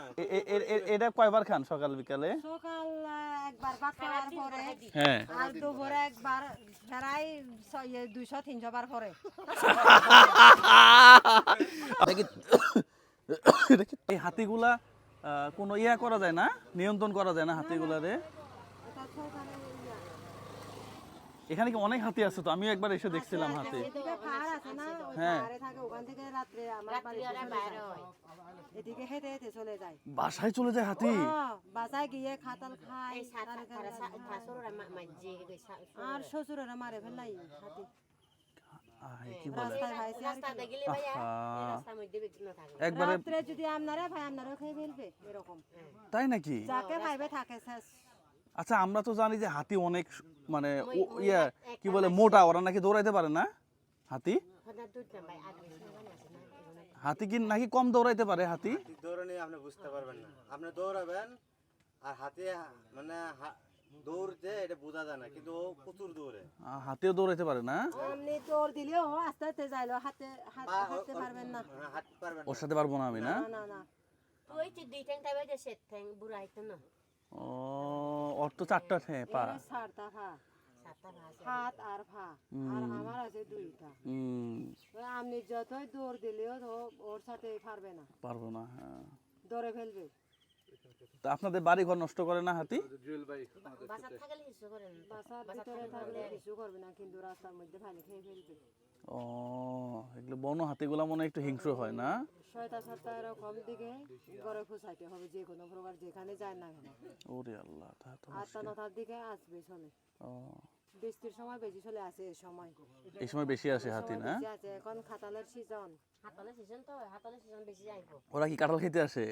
না এ- এ- এ- এ- এটা কয়বার খান সকাল বিকালে? সকাল একবার ভাত খাওয়ার পরে। হ্যাঁ। আর দুপুরে একবার প্রায় ছয়- দুইশো তিনশো বার পরে এই হাতিগুলা কোনো ইয়া করা যায় না? নিয়ন্ত্রণ করা যায় না হাতিগুলারে। এখানে কি অনেক হাতি আছে তো? আমিও একবার এসে দেখছিলাম হাতি। এদিকে পাহাড় আছে না? ওই হ্যাঁ। পাহাড়ে থাকে ওখান থেকে রাত্রে আমার বাড়িতে চলে যায়। এদিকে হেঁটে হেঁটে চলে যায়। বাসায় চলে যায় হাতি? বাসায় গিয়ে খাতাল খায় আর শ্বশুরেরা মারে ফেলাই হাতি। একবারে যদি আপনারা ভাই আপনারাও খেয়ে ফেলবে এরকম। তাই নাকি? যাকে ভাইবে থাকে আচ্ছা আমরা তো জানি যে হাতি অনেক মানে ইয়া কি বলে মোটা ওরা নাকি দৌড়াইতে পারে না? হাতি? হাতি কি নাকি কম দৌড়াইতে পারে হাতি? দৌড়ানি আপনি বুঝতে পারবেন না। আপনি দৌড়াবেন আর হাতে মানে দৌড়তে এটা বোঝা যায় না কিন্তু প্রচুর দৌড়ে। হাতিও দৌড়াইতে পারে না? আপনি দৌড় দিলেও আস্তে আস্তে যাইলো হাতে হাত হাঁটতে পারবেন না। হাঁটতে পারবেন ওর সাথে পারব না আমি না? না না না। ও ওর তো চারটা ঠ্যাঁ পা। সারটা ফা। হাত আর ফা। আর আমার আছে দুইটা। আপনি যতই দৌড় দিলেও তো ওর সাথে পারবে না। পারব না হ্যাঁ। ধরে ফেলবে। তা আপনাদের বাড়ি ঘর নষ্ট করে না হাতি? বাসার ভিতরে থাকলে কিছু করবে না কিন্তু রাস্তার মধ্যে ফেলে খেয়ে ফেলবে। ও এগুলো বন হাতিগুলা মনে হয় একটু হিংস্র হয় না? ছয়টা সাতটা এরকম দিকে ঘরে ফুসাইতে হবে যে কোনো প্রকার যেখানে যায় না কেন। ওরে আল্লাহ আটটা নটার দিকে আসবে চলে। বৃষ্টির সময় বেশি চলে আসে এই সময়। এই সময় বেশি আসে হাতি না আছে এখন খাতালের সিজন ওরা কি কাঁঠাল খেতে আসে?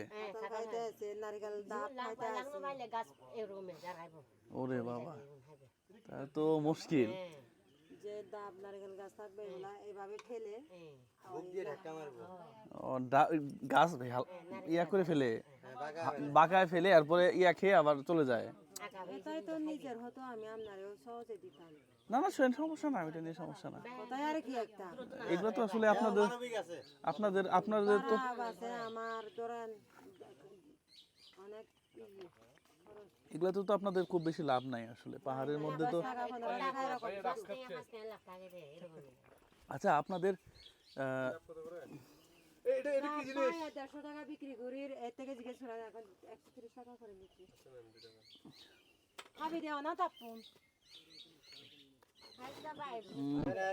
খাইতে আছে নারিকেল ডাব খাইতে আছে ওরে বাবা। তা তো মুশকিল। যে ডাব নারিকেল গাছ থাকবে এগুলা ফেলে মারবো? ও গাছ ইয়া করে ফেলে। হ্যাঁ, বাঁকায় ফেলে এরপরে ইয়া খেয়ে আবার চলে যায়। এটাই তো নিজের হতো আমি আপনারও সহজে দিতাম। না না শোনেন সমস্যা না ওইটা নিয়ে সমস্যা না কোথায় আর কি একটা। এগুলো তো আসলে আপনাদের আপনাদের আপনাদের তো আমার ধরেন অনেক ই, খরচ। এগুলো তো আপনাদের খুব বেশি লাভ নাই আসলে। পাহাড়ের মধ্যে তো আচ্ছা আপনাদের আহ, না, পায়ে দেড়শো টাকা বিক্রি করি এর থেকে জিজ্ঞেস করা এখন একশো তিরিশ টাকা করে নিচ্ছি। খাবি দেও না তাপুন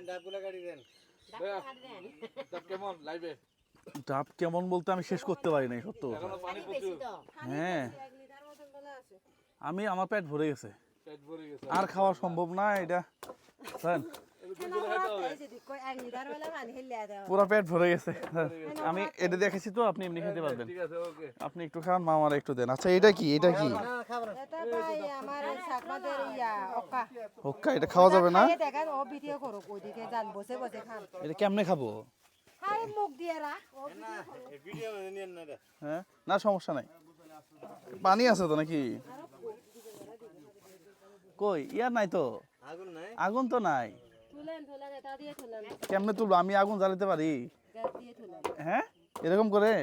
ডাবগুলা গাড়ি দেন। ডাব কেমন? বলতে আমি শেষ করতে পারি নাই সত্য হ্যাঁ। আমি আমার পেট ভরে গেছে। আর খাওয়া সম্ভব না এটা। পুরো পেট ভরে গেছে। আমি এটা দেখেছি তো আপনি এমনি খেতে পারবেন। আপনি একটু খান মা আমার একটু দেন। আচ্ছা এটা কি? এটা কি? হোক্কা এটা খাওয়া যাবে না? খাইয়ে দেখেন ও ভিডিও করো ওইদিকে যান বসে বসে খান এটা কেমনে খাব হ্যাঁ? না সমস্যা নাই। পানি আছে তো নাকি? কই ইয়ার নাই তো? আগুন তো নাই। কেমনে তুলবো? আমি আগুন জ্বালাতে পারি? হ্যাঁ? এরকম করে?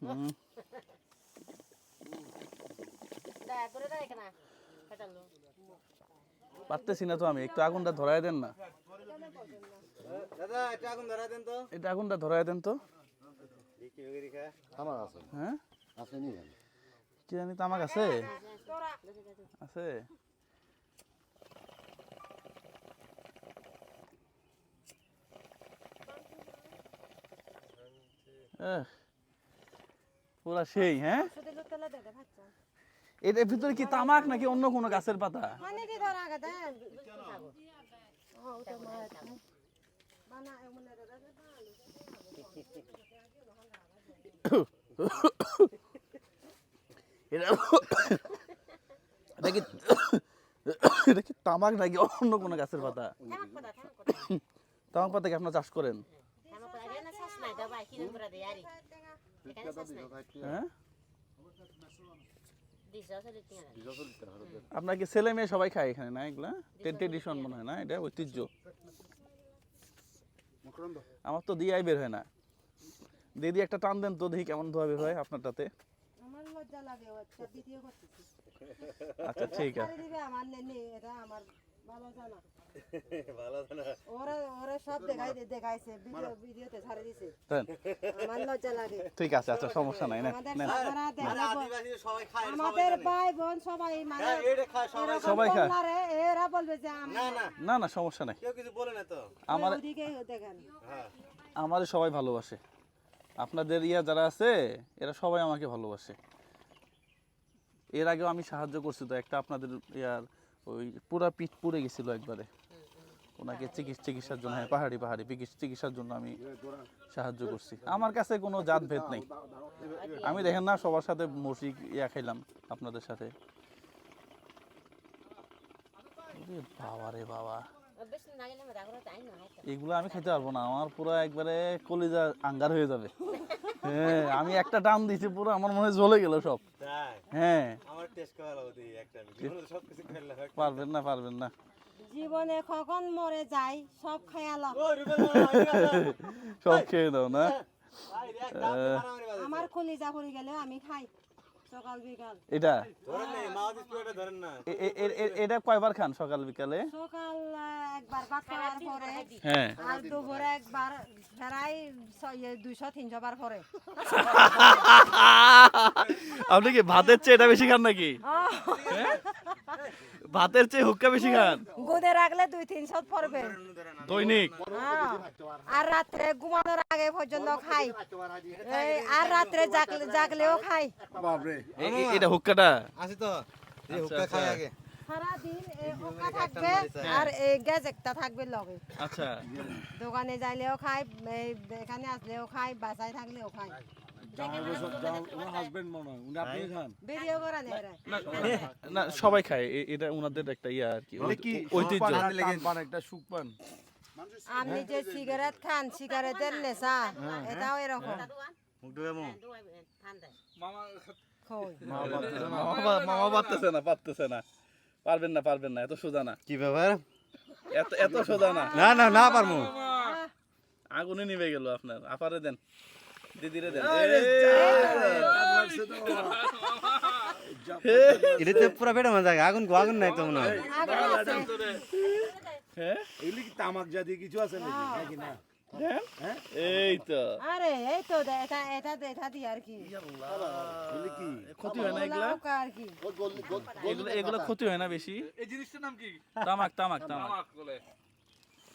হুম, পারতেছি না তো আমি একটু আগুনটা ধরায় দেন না। দাদা এটা আগুন ধরা দেন তো। এটা আগুনটা ধরায় দেন তো। হ্যাঁ? আছে নি জানি। কি জানি তামাক আছে? আছে। পুরা সেই হ্যাঁ? এটার ভিতরে কি তামাক নাকি অন্য কোনো গাছের পাতা? এটা। এটা কি এটা কি তামাক নাকি অন্য কোনো গাছের পাতা? তামাক পাতা কি আপনার চাষ করেন? হ্যাঁ? আপনার কি ছেলে মেয়ে সবাই খায় এখানে না এগুলা? ট্রেডিশন মনে হয় না? এটা ঐতিহ্য। আমার তো দিয়াই বের হয় না। দিদি একটা টান দেন তো দেখি কেমন ধোয়া বের হয় আপনারটাতে। আচ্ছা ঠিক আছে। ঠিক আছে আচ্ছা সমস্যা নাই না আমাদের। ভাই বোন সবাই মানে হ্যাঁ সবাই। খায়। এরা বলবে যে না না। না না সমস্যা নাই। কেউ কিছু বলে না তো। আমার হ্যাঁ। আমাদের সবাই ভালোবাসে। আপনাদের ইয়া যারা আছে এরা সবাই আমাকে ভালোবাসে। এর আগেও আমি সাহায্য করছি তো একটা আপনাদের ইয়ার ওই পুরা পিঠ পুড়ে গেছিল একবারে। ওনাকে চিকিৎসা চিকিৎসার জন্য হ্যাঁ পাহাড়ি পাহাড়ি। চিকিৎসা- চিকিৎসার জন্য আমি সাহায্য করছি। আমার কাছে কোনো জাত ভেদ নেই। আমি দেখেন না সবার সাথে মসি ইয়া খাইলাম আপনাদের সাথে। বাবা রে বাবা। এগুলো আমি খেতে পারব না আমার পুরো একবারে কলিজা আঙ্গার হয়ে যাবে। হ্যাঁ আমি একটা টান দিছি পুরো আমার মনে জ্বলে গেল সব। হ্যাঁ। আমার টেস্ট করা লাগবে একটা সব কিছু পারবেন না পারবেন না। জীবনে কখন মরে যাই সব খেয়াল ও সব খেয়ে দাও না? বাজে আমার কলিজা পড়ে গেলেও আমি খাই। এটা? এটা কয়বার খান সকাল বিকালে? সকাল আহ, একবার ভাত খাওয়ার পরে। হ্যাঁ। আর দুপুরে একবার ফেরাই দুইশো তিনশো বার পরে। আপনি কি ভাতের চেয়ে এটা বেশি খান নাকি? হ্যাঁ? ভাতের চেয়ে হুক্কা বেশি খান। গুদে রাখলে দুই তিন শত পড়বে। দৈনিক। হ্যাঁ। আর রাত্রে ঘুমানোর আগে পর্যন্ত খাই। আর রাত্রে জাগলে জাগলেও খাই। এ- এটা হুক্কাটা? আসি তো। এই আচ্ছা, হুক্কা খাই আচ্ছা। আগে। সারাদিন এই ওকা থাকবে আর এই গ্যাস একটা থাকবে লগে। আচ্ছা। দোকানে যাইলেও খাই এই এখানে আসলেও খাই বাসায় থাকলেও খাই। না সবাই খায়। এটা ওনাদের একটা ইয়া আর কি ঐতিহ্য। আপনি যে সিগারেট খান সিগারেটের নেশা এটাও এরকম। মুখ ঢুকে মুখ কই? মামা পারতেছে না পারতেছে না। পারবেন না পারবেন না এত সোজা না। কি ব্যাপার? এত এত সোজা না। না না না পারমু আগুনে নিভে গেল আপনার আপারে দেন। দিদিরে দেন এটা তো পুরো পেটে মজা আগুন গো আগুন নাই তো মনে হয় হ্যাঁ এগুলি কি তামাক জাতীয় কিছু আছে নাকি না এই তো আরে এই তো এটা এটা এটা দি আর কি ক্ষতি হয় না এগুলা আর কি এগুলো এগুলো ক্ষতি হয় না বেশি এই জিনিসটার নাম কি তামাক তামাক তামাক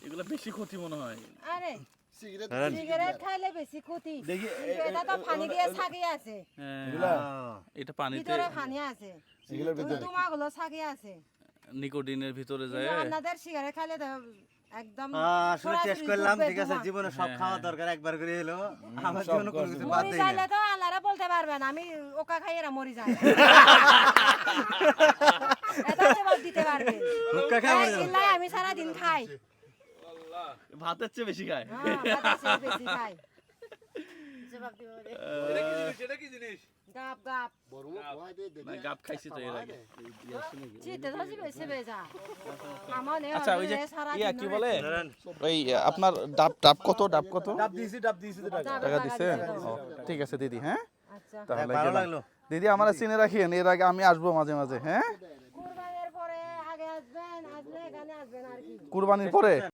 এগুলো বেশি ক্ষতি মনে হয় আরে। সিগারেট খাইলে বেশি ক্ষতি এটা তো পানি দিয়ে ছাগি আছে হ্যাঁ, এটা পানিতে ভিতরে পানি আছে তোমাগুলো ছাগি আছে নিকোটিনের ভিতরে যায় আপনাদের সিগারেট খাইলে একদম আসলে টেস্ট করলাম ঠিক আছে জীবনে সব খাওয়া দরকার একবার করে হলো আমার জীবনে কোনো কিছু বাদ দেই না তো আল্লাহরা বলতে পারবেন আমি ওকা খাই এরা মরি যায় এটা জবাব দিতে পারবে খাই আমি সারা দিন খাই ভাতের চেয়ে বেশি খায়। হ্যাঁ আচ্ছা ইয়া আপনার ডাব ডাব কত ডাব কত? টাকা দিছে। ঠিক আছে দিদি হ্যাঁ? আচ্ছা। তাহলে। লাগল। দিদি আমার চিনে রাখিয়েন এর আগে আমি আসব মাঝে মাঝে হ্যাঁ? কুরবানের পরে আগে আসবেন আসলে এখানে আসবেন আর কি। কুরবানির পরে?